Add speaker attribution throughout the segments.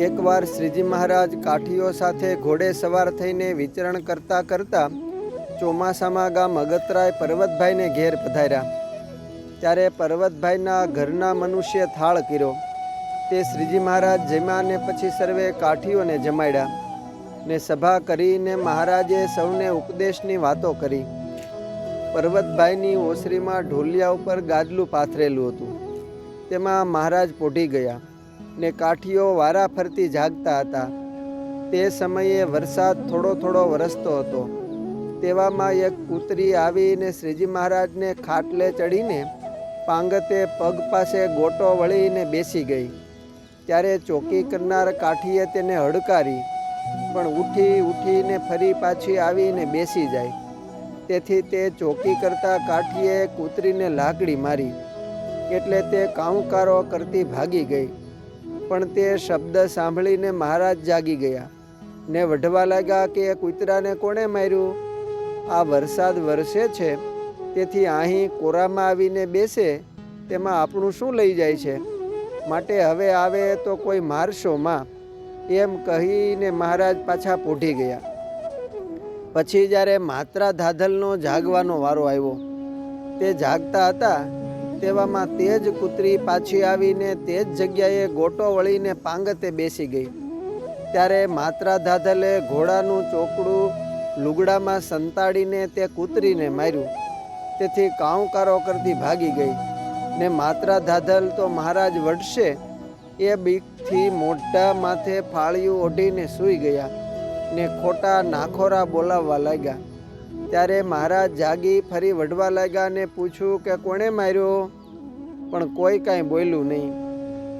Speaker 1: એકવાર શ્રીજી મહારાજ કાઠીઓ સાથે ઘોડે સવાર થઈને વિચરણ કરતા કરતા ચોમાસામાં ગામ અગતરાય પર્વતભાઈને ઘેર પધાર્યા. ત્યારે પર્વતભાઈના ઘરના મનુષ્ય થાળ કર્યો. તે શ્રીજી મહારાજ જમ્યા ને પછી સર્વે કાઠીઓને જમાડ્યા ને સભા કરીને મહારાજે સૌને ઉપદેશની વાતો કરી. પર્વતભાઈની ઓસરીમાં ઢોલિયા ઉપર ગાદલું પાથરેલું હતું. તેમાં મહારાજ પોઢી ગયા. ને કાઠીઓ વારા ફરતી જાગતા હતા. તે સમયે વરસાદ થોડો થોડો વરસતો હતો. તેવામાં એક કૂતરી આવીને શ્રીજી મહારાજને ખાટલે ચડીને પાંગતે પગ પાસે ગોટો વળીને બેસી ગઈ. ત્યારે ચોકી કરનાર કાઠીએ તેને હડકારી, પણ ઉઠી ઉઠીને ફરી પાછી આવીને બેસી જાય. તેથી તે ચોકી કરતા કાઠીએ કૂતરીને લાકડી મારી, એટલે તે કાઉકારો કરતી ભાગી ગઈ. પણ તે શબ્દ સાંભળીને મહારાજ જાગી ગયા ને વઢવા લાગ્યા કે એ કૂતરાને કોણે માર્યું? આ વરસાદ વરસે છે, તેથી અહીં કોરામાં આવીને બેસે, તેમાં આપણું શું લઈ જાય છે? માટે હવે આવે તો કોઈ મારશો માં? એમ કહીને મહારાજ પાછા પોઢી ગયા. પછી જ્યારે માત્રા ધાધલનો જાગવાનો વારો આવ્યો, તે જાગતા હતા તેવામાં તે જ કૂતરી પાછી આવીને તે જ જગ્યાએ ગોટો વળીને પાંગતે બેસી ગઈ. ત્યારે માત્રા ધાધલે ઘોડાનું ચોકડું લુગડામાં સંતાડીને તે કૂતરીને માર્યું. તેથી કાઉકારો કરતી ભાગી ગઈ ને માત્રા ધાધલ તો મહારાજ વડશે એ બીકથી મોઢા માથે ફાળિયું ઓઢીને સૂઈ ગયા ને ખોટા નાખોરા બોલાવવા લાગ્યા. ત્યારે મહારાજ જાગી ફરી વઢવા લાગ્યા અને પૂછ્યું કે કોણે માર્યો? પણ કોઈ કાંઈ બોલ્યું નહીં.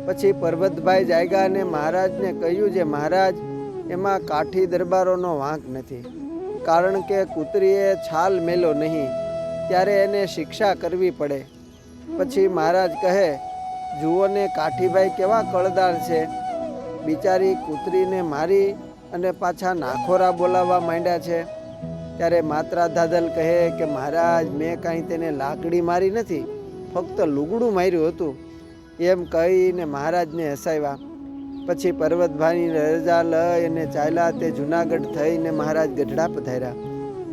Speaker 1: પછી પર્વતભાઈ જાગ્યા અને મહારાજને કહ્યું જે મહારાજ, એમાં કાઠી દરબારોનો વાંક નથી. કારણ કે કૂતરીએ છાલ મેલો નહીં, ત્યારે એને શિક્ષા કરવી પડે. પછી મહારાજ કહે, જુઓ ને કાઠીભાઈ કેવા કળદાર છે. બિચારી કૂતરીને મારી અને પાછા નાખોરા બોલાવવા માંડ્યા છે. ત્યારે માત્રા દાદલ કહે કે, મહારાજ, મેં કાંઈ તેને લાકડી મારી નથી, ફક્ત લુગડું માર્યું હતું. એમ કહીને મહારાજને હસાવ્યા. પછી પર્વતભાઈની રજા લઈ અને ચાલ્યા તે જુનાગઢ થઈને મહારાજ ગઢડા પધાર્યા.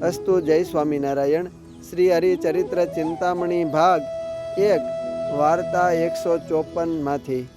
Speaker 1: અસ્તુ જય સ્વામિનારાયણ. શ્રી હરિચરિત્ર ચિંતામણી ભાગ એક, વાર્તા એકસો ચોપનમાંથી.